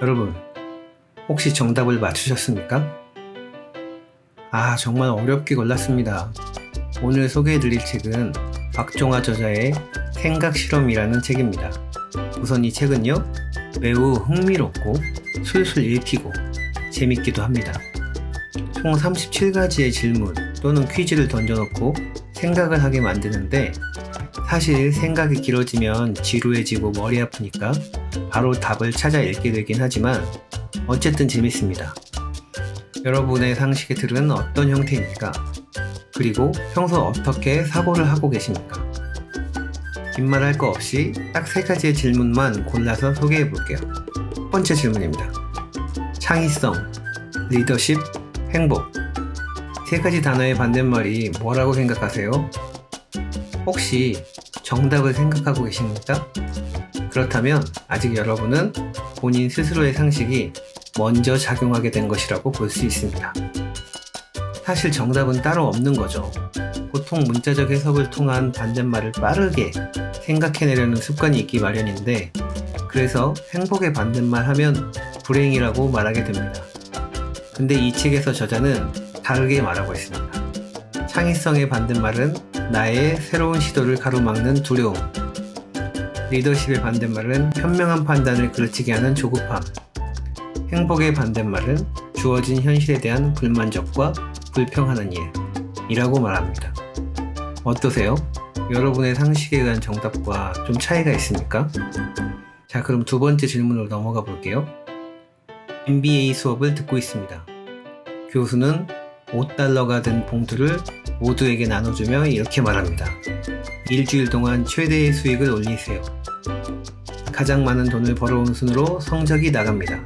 여러분, 혹시 정답을 맞추셨습니까? 아, 정말 어렵게 골랐습니다. 오늘 소개해드릴 책은 박종화 저자의 생각 실험이라는 책입니다. 우선 이 책은요, 매우 흥미롭고 술술 읽히고 재밌기도 합니다. 총 37가지의 질문 또는 퀴즈를 던져놓고 생각을 하게 만드는데 사실 생각이 길어지면 지루해지고 머리 아프니까 바로 답을 찾아 읽게 되긴 하지만 어쨌든 재밌습니다. 여러분의 상식의 틀은 어떤 형태입니까? 그리고 평소 어떻게 사고를 하고 계십니까? 긴말할 거 없이 딱 세 가지의 질문만 골라서 소개해 볼게요. 첫 번째 질문입니다. 창의성, 리더십, 행복. 세 가지 단어의 반대말이 뭐라고 생각하세요? 혹시 정답을 생각하고 계십니까? 그렇다면 아직 여러분은 본인 스스로의 상식이 먼저 작용하게 된 것이라고 볼 수 있습니다. 사실 정답은 따로 없는 거죠. 보통 문자적 해석을 통한 반대말을 빠르게 생각해내려는 습관이 있기 마련인데, 그래서 행복의 반대말 하면 불행이라고 말하게 됩니다. 근데 이 책에서 저자는 다르게 말하고 있습니다. 창의성의 반대말은 나의 새로운 시도를 가로막는 두려움. 리더십의 반대말은 현명한 판단을 그르치게 하는 조급함. 행복의 반대말은 주어진 현실에 대한 불만족과 불평하는 일. 이라고 말합니다. 어떠세요? 여러분의 상식에 대한 정답과 좀 차이가 있습니까? 자, 그럼 두 번째 질문으로 넘어가 볼게요. MBA 수업을 듣고 있습니다. 교수는 5달러가 된 봉투를 모두에게 나눠주며 이렇게 말합니다. 일주일 동안 최대의 수익을 올리세요. 가장 많은 돈을 벌어온 순으로 성적이 나갑니다.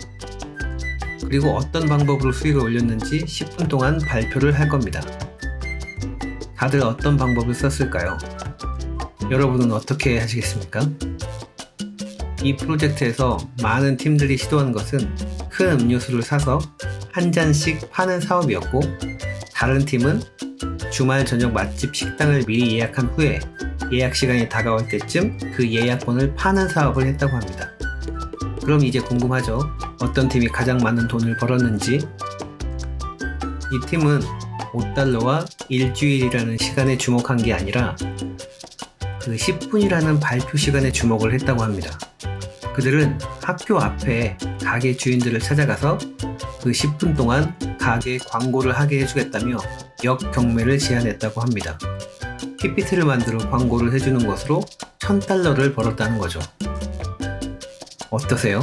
그리고 어떤 방법으로 수익을 올렸는지 10분 동안 발표를 할 겁니다. 다들 어떤 방법을 썼을까요? 여러분은 어떻게 하시겠습니까? 이 프로젝트에서 많은 팀들이 시도한 것은 큰 음료수를 사서 한 잔씩 파는 사업이었고 다른 팀은 주말 저녁 맛집 식당을 미리 예약한 후에 예약 시간이 다가올 때쯤 그 예약권을 파는 사업을 했다고 합니다. 그럼 이제 궁금하죠? 어떤 팀이 가장 많은 돈을 벌었는지? 이 팀은 5달러와 일주일이라는 시간에 주목한 게 아니라 그 10분이라는 발표 시간에 주목을 했다고 합니다. 그들은 학교 앞에 가게 주인들을 찾아가서 그 10분 동안 가게 광고를 하게 해주겠다며 역 경매를 제안했다고 합니다. PPT를 만들어 광고를 해주는 것으로 1000달러를 벌었다는 거죠. 어떠세요?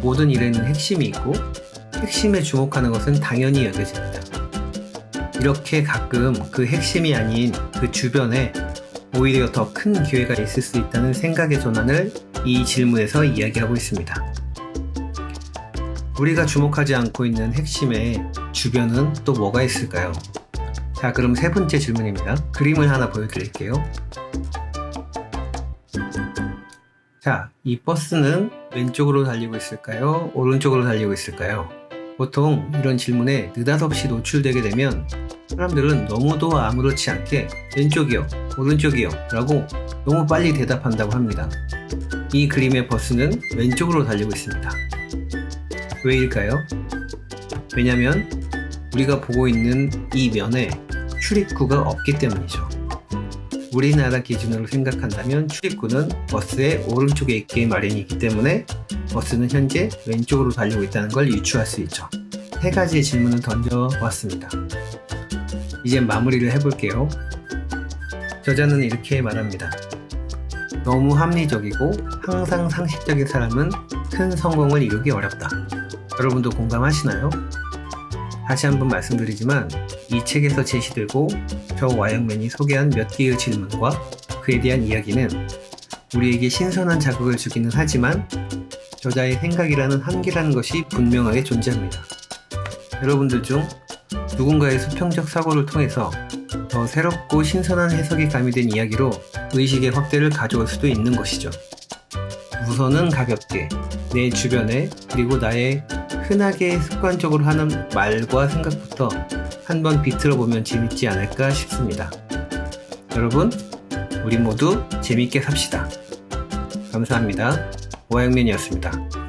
모든 일에는 핵심이 있고 핵심에 주목하는 것은 당연히 여겨집니다. 이렇게 가끔 그 핵심이 아닌 그 주변에 오히려 더 큰 기회가 있을 수 있다는 생각의 전환을 이 질문에서 이야기하고 있습니다. 우리가 주목하지 않고 있는 핵심의 주변은 또 뭐가 있을까요? 자, 그럼 세 번째 질문입니다. 그림을 하나 보여드릴게요. 자, 이 버스는 왼쪽으로 달리고 있을까요? 오른쪽으로 달리고 있을까요? 보통 이런 질문에 느닷없이 노출되게 되면 사람들은 너무도 아무렇지 않게 왼쪽이요, 오른쪽이요 라고 너무 빨리 대답한다고 합니다. 이 그림의 버스는 왼쪽으로 달리고 있습니다. 왜일까요? 왜냐면 우리가 보고 있는 이 면에 출입구가 없기 때문이죠. 우리나라 기준으로 생각한다면 출입구는 버스의 오른쪽에 있기 마련이기 때문에 버스는 현재 왼쪽으로 달리고 있다는 걸 유추할 수 있죠. 세 가지의 질문을 던져왔습니다. 이제 마무리를 해볼게요. 저자는 이렇게 말합니다. 너무 합리적이고 항상 상식적인 사람은 큰 성공을 이루기 어렵다. 여러분도 공감하시나요? 다시 한번 말씀드리지만 이 책에서 제시되고 저 와영맨이 소개한 몇 개의 질문과 그에 대한 이야기는 우리에게 신선한 자극을 주기는 하지만 저자의 생각이라는 한계라는 것이 분명하게 존재합니다. 여러분들 중 누군가의 수평적 사고를 통해서 더 새롭고 신선한 해석이 가미된 이야기로 의식의 확대를 가져올 수도 있는 것이죠. 우선은 가볍게 내 주변에 그리고 나의 흔하게 습관적으로 하는 말과 생각부터 한번 비틀어 보면 재밌지 않을까 싶습니다. 여러분, 우리 모두 재밌게 삽시다. 감사합니다. 오양면이었습니다.